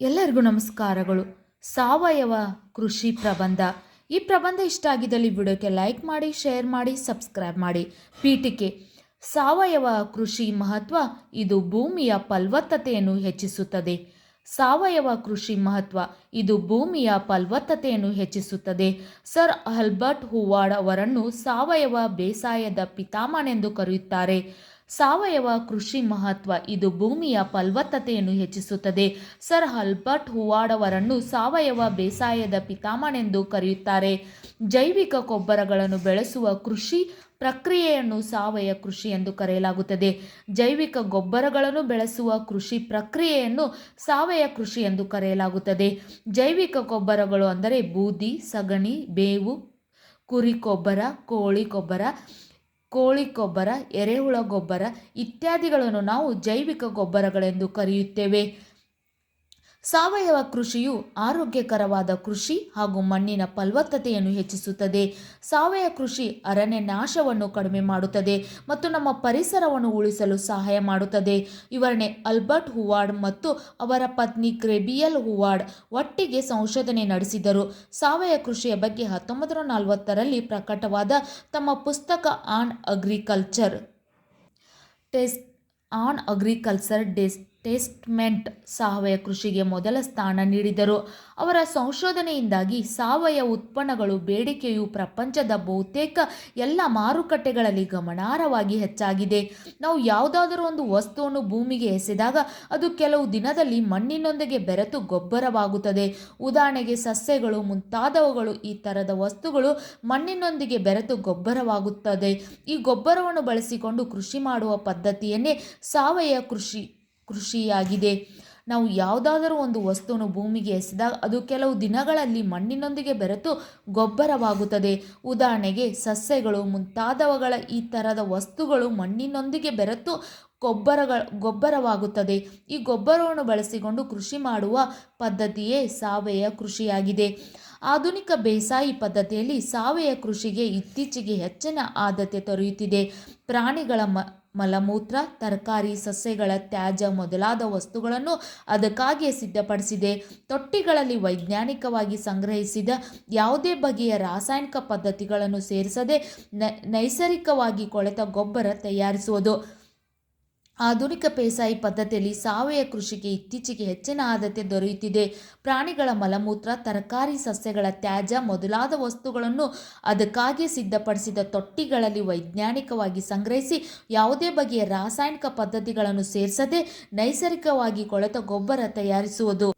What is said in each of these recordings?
ಎಲ್ಲರಿಗೂ ನಮಸ್ಕಾರಗಳು. ಸಾವಯವ ಕೃಷಿ ಪ್ರಬಂಧ. ಈ ಪ್ರಬಂಧ ಇಷ್ಟ ಆಗಿದ್ದಲ್ಲಿ ವಿಡಿಯೋಕ್ಕೆ ಲೈಕ್ ಮಾಡಿ, ಶೇರ್ ಮಾಡಿ, ಸಬ್ಸ್ಕ್ರೈಬ್ ಮಾಡಿ. ಪೀಠಿಕೆ. ಸಾವಯವ ಕೃಷಿ ಮಹತ್ವ ಇದು ಭೂಮಿಯ ಫಲವತ್ತತೆಯನ್ನು ಹೆಚ್ಚಿಸುತ್ತದೆ. ಸಾವಯವ ಕೃಷಿ ಮಹತ್ವ ಇದು ಭೂಮಿಯ ಫಲವತ್ತತೆಯನ್ನು ಹೆಚ್ಚಿಸುತ್ತದೆ. ಸರ್ ಅಲ್ಬರ್ಟ್ ಹೂವಾಡ್ ಅವರನ್ನು ಸಾವಯವ ಬೇಸಾಯದ ಪಿತಾಮನೆಂದು ಕರೆಯುತ್ತಾರೆ. ಸಾವಯವ ಕೃಷಿ ಮಹತ್ವ ಇದು ಭೂಮಿಯ ಫಲವತ್ತತೆಯನ್ನು ಹೆಚ್ಚಿಸುತ್ತದೆ. ಸರ್ ಹಲ್ಬರ್ಟ್ ಹೂವಾಡವರನ್ನು ಸಾವಯವ ಬೇಸಾಯದ ಪಿತಾಮನೆಂದು ಕರೆಯುತ್ತಾರೆ. ಜೈವಿಕ ಗೊಬ್ಬರಗಳನ್ನು ಬೆಳೆಸುವ ಕೃಷಿ ಪ್ರಕ್ರಿಯೆಯನ್ನು ಸಾವಯವ ಕೃಷಿ ಎಂದು ಕರೆಯಲಾಗುತ್ತದೆ. ಜೈವಿಕ ಗೊಬ್ಬರಗಳನ್ನು ಬೆಳೆಸುವ ಕೃಷಿ ಪ್ರಕ್ರಿಯೆಯನ್ನು ಸಾವಯವ ಕೃಷಿ ಎಂದು ಕರೆಯಲಾಗುತ್ತದೆ. ಜೈವಿಕ ಗೊಬ್ಬರಗಳು ಅಂದರೆ ಬೂದಿ, ಸಗಣಿ, ಬೇವು, ಕುರಿ ಗೊಬ್ಬರ, ಕೋಳಿ ಗೊಬ್ಬರ ಕೋಳಿ ಗೊಬ್ಬರ ಎರೆಹುಳ ಗೊಬ್ಬರ ಇತ್ಯಾದಿಗಳನ್ನು ನಾವು ಜೈವಿಕ ಗೊಬ್ಬರಗಳೆಂದು ಕರೆಯುತ್ತೇವೆ. ಸಾವಯವ ಕೃಷಿಯು ಆರೋಗ್ಯಕರವಾದ ಕೃಷಿ ಹಾಗೂ ಮಣ್ಣಿನ ಫಲವತ್ತತೆಯನ್ನು ಹೆಚ್ಚಿಸುತ್ತದೆ. ಸಾವಯವ ಕೃಷಿ ಅರಣ್ಯ ನಾಶವನ್ನು ಕಡಿಮೆ ಮಾಡುತ್ತದೆ ಮತ್ತು ನಮ್ಮ ಪರಿಸರವನ್ನು ಉಳಿಸಲು ಸಹಾಯ ಮಾಡುತ್ತದೆ. ಇವರನ್ನೇ ಅಲ್ಬರ್ಟ್ ಹುವಾರ್ಡ್ ಮತ್ತು ಅವರ ಪತ್ನಿ ಕ್ರೆಬಿಯಲ್ ಹುವಾರ್ಡ್ ಒಟ್ಟಿಗೆ ಸಂಶೋಧನೆ ನಡೆಸಿದರು. ಸಾವಯವ ಕೃಷಿಯ ಬಗ್ಗೆ ಹತ್ತೊಂಬತ್ತು ನಲವತ್ತರಲ್ಲಿ ಪ್ರಕಟವಾದ ತಮ್ಮ ಪುಸ್ತಕ an agriculture test, an agriculture testament ಸಾವಯವ ಕೃಷಿಗೆ ಮೊದಲ ಸ್ಥಾನ ನೀಡಿದರು. ಅವರ ಸಂಶೋಧನೆಯಿಂದಾಗಿ ಸಾವಯವ ಉತ್ಪನ್ನಗಳು ಬೇಡಿಕೆಯು ಪ್ರಪಂಚದ ಬಹುತೇಕ ಎಲ್ಲ ಮಾರುಕಟ್ಟೆಗಳಲ್ಲಿ ಗಮನಾರ್ಹವಾಗಿ ಹೆಚ್ಚಾಗಿದೆ. ನಾವು ಯಾವುದಾದರೂ ಒಂದು ವಸ್ತುವನ್ನು ಭೂಮಿಗೆ ಎಸೆದಾಗ ಅದು ಕೆಲವು ದಿನದಲ್ಲಿ ಮಣ್ಣಿನೊಂದಿಗೆ ಬೆರೆತು ಗೊಬ್ಬರವಾಗುತ್ತದೆ. ಉದಾಹರಣೆಗೆ ಸಸ್ಯಗಳು, ಮುಂತಾದವುಗಳು ಈ ಥರದ ವಸ್ತುಗಳು ಮಣ್ಣಿನೊಂದಿಗೆ ಬೆರೆತು ಗೊಬ್ಬರವಾಗುತ್ತದೆ. ಈ ಗೊಬ್ಬರವನ್ನು ಬಳಸಿಕೊಂಡು ಕೃಷಿ ಮಾಡುವ ಪದ್ಧತಿಯನ್ನೇ ಸಾವಯವ ಕೃಷಿ ಕೃಷಿಯಾಗಿದೆ. ನಾವು ಯಾವುದಾದರೂ ಒಂದು ವಸ್ತುವನ್ನು ಭೂಮಿಗೆ ಎಸೆದಾಗ ಅದು ಕೆಲವು ದಿನಗಳಲ್ಲಿ ಮಣ್ಣಿನೊಂದಿಗೆ ಬೆರೆತು ಗೊಬ್ಬರವಾಗುತ್ತದೆ. ಉದಾಹರಣೆಗೆ ಸಸ್ಯಗಳು ಮುಂತಾದವುಗಳ ಈ ಥರದ ವಸ್ತುಗಳು ಮಣ್ಣಿನೊಂದಿಗೆ ಬೆರೆತು ಗೊಬ್ಬರಗಳ, ಗೊಬ್ಬರವಾಗುತ್ತದೆ. ಈ ಗೊಬ್ಬರವನ್ನು ಬಳಸಿಕೊಂಡು ಕೃಷಿ ಮಾಡುವ ಪದ್ಧತಿಯೇ ಸಾವಯವ ಕೃಷಿಯಾಗಿದೆ. ಆಧುನಿಕ ಬೇಸಾಯಿ ಪದ್ಧತಿಯಲ್ಲಿ ಸಾವಯವ ಕೃಷಿಗೆ ಇತ್ತೀಚೆಗೆ ಹೆಚ್ಚಿನ ಆದ್ಯತೆ ದೊರೆಯುತ್ತಿದೆ. ಪ್ರಾಣಿಗಳ ಮ, ಮಲಮೂತ್ರ, ತರಕಾರಿ, ಸಸ್ಯಗಳ ತ್ಯಾಜ್ಯ ಮೊದಲಾದ ವಸ್ತುಗಳನ್ನು ಅದಕ್ಕಾಗಿಯೇ ಸಿದ್ಧಪಡಿಸಿದೆ. ತೊಟ್ಟಿಗಳಲ್ಲಿ ವೈಜ್ಞಾನಿಕವಾಗಿ ಸಂಗ್ರಹಿಸಿದ ಯಾವುದೇ ಬಗೆಯ ರಾಸಾಯನಿಕ ಪದ್ಧತಿಗಳನ್ನು ಸೇರಿಸದೆ ನೈಸರ್ಗಿಕವಾಗಿ ಕೊಳೆತ ಗೊಬ್ಬರ ತಯಾರಿಸುವುದು. ಆಧುನಿಕ ಬೇಸಾಯಿ ಪದ್ಧತಿಯಲ್ಲಿ ಸಾವಯವ ಕೃಷಿಗೆ ಇತ್ತೀಚೆಗೆ ಹೆಚ್ಚಿನ ಆದ್ಯತೆ ದೊರೆಯುತ್ತಿದೆ. ಪ್ರಾಣಿಗಳ ಮಲಮೂತ್ರ, ತರಕಾರಿ ಸಸ್ಯಗಳ ತ್ಯಾಜ್ಯ ಮೊದಲಾದ ವಸ್ತುಗಳನ್ನು ಅದಕ್ಕಾಗಿ ಸಿದ್ಧಪಡಿಸಿದ ತೊಟ್ಟಿಗಳಲ್ಲಿ ವೈಜ್ಞಾನಿಕವಾಗಿ ಸಂಗ್ರಹಿಸಿ ಯಾವುದೇ ಬಗೆಯ ರಾಸಾಯನಿಕ ಪದ್ಧತಿಗಳನ್ನು ಸೇರಿಸದೆ ನೈಸರ್ಗಿಕವಾಗಿ ಕೊಳೆತ ಗೊಬ್ಬರ ತಯಾರಿಸುವುದು.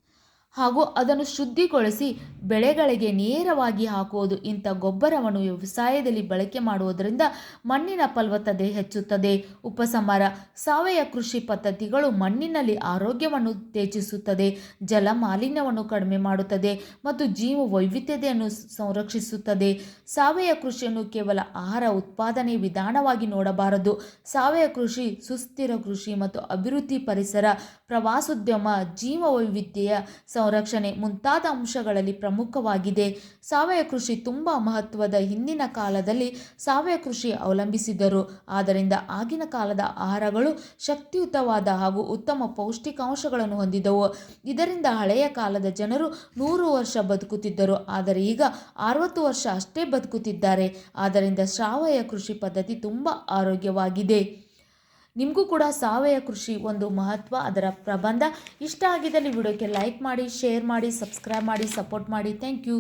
ಹಾಗೂ ಅದನ್ನು ಶುದ್ಧಿಗೊಳಿಸಿ ಬೆಳೆಗಳಿಗೆ ನೇರವಾಗಿ ಹಾಕುವುದು. ಇಂಥ ಗೊಬ್ಬರವನ್ನು ವ್ಯವಸಾಯದಲ್ಲಿ ಬಳಕೆ ಮಾಡುವುದರಿಂದ ಮಣ್ಣಿನ ಫಲವತ್ತತೆ ಹೆಚ್ಚುತ್ತದೆ. ಉಪಸಮರ ಸಾವಯವ ಕೃಷಿ ಪದ್ಧತಿಗಳು ಮಣ್ಣಿನಲ್ಲಿ ಆರೋಗ್ಯವನ್ನು ತೇಜಿಸುತ್ತದೆ ಜಲ ಮಾಲಿನ್ಯವನ್ನು ಕಡಿಮೆ ಮಾಡುತ್ತದೆ ಮತ್ತು ಜೀವ ವೈವಿಧ್ಯತೆಯನ್ನು ಸಂರಕ್ಷಿಸುತ್ತದೆ. ಸಾವಯವ ಕೃಷಿಯನ್ನು ಕೇವಲ ಆಹಾರ ಉತ್ಪಾದನೆ ವಿಧಾನವಾಗಿ ನೋಡಬಾರದು. ಸಾವಯವ ಕೃಷಿ ಸುಸ್ಥಿರ ಕೃಷಿ ಮತ್ತು ಅಭಿವೃದ್ಧಿ ಪರಿಸರ, ಪ್ರವಾಸೋದ್ಯಮ ಜೀವ ವೈವಿಧ್ಯತೆಯ ಸಂರಕ್ಷಣೆ ಮುಂತಾದ ಅಂಶಗಳಲ್ಲಿ ಪ್ರಮುಖವಾಗಿದೆ. ಸಾವಯವ ಕೃಷಿ ತುಂಬ ಮಹತ್ವದ ಹಿಂದಿನ ಕಾಲದಲ್ಲಿ ಸಾವಯವ ಕೃಷಿ ಅವಲಂಬಿಸಿದ್ದರು. ಆದ್ದರಿಂದ ಆಗಿನ ಕಾಲದ ಆಹಾರಗಳು ಶಕ್ತಿಯುತವಾದ ಹಾಗೂ ಉತ್ತಮ ಪೌಷ್ಟಿಕಾಂಶಗಳನ್ನು ಹೊಂದಿದವು ಇದರಿಂದ ಹಳೆಯ ಕಾಲದ ಜನರು ನೂರು ವರ್ಷ ಬದುಕುತ್ತಿದ್ದರು. ಆದರೆ ಈಗ ಅರವತ್ತು ವರ್ಷ ಅಷ್ಟೇ ಬದುಕುತ್ತಿದ್ದಾರೆ. ಆದ್ದರಿಂದ ಸಾವಯವ ಕೃಷಿ ಪದ್ಧತಿ ತುಂಬ ಆರೋಗ್ಯವಾಗಿದೆ. ನಿಮಗೂ ಕೂಡ ಸಾವಯವ ಕೃಷಿ ಒಂದು ಮಹತ್ವ, ಅದರ ಪ್ರಬಂಧ. ಇಷ್ಟ ಆಗಿದ್ದಲ್ಲಿ ವಿಡಿಯೋಕ್ಕೆ ಲೈಕ್ ಮಾಡಿ ಶೇರ್ ಮಾಡಿ ಸಬ್ಸ್ಕ್ರೈಬ್ ಮಾಡಿ ಸಪೋರ್ಟ್ ಮಾಡಿ. Thank you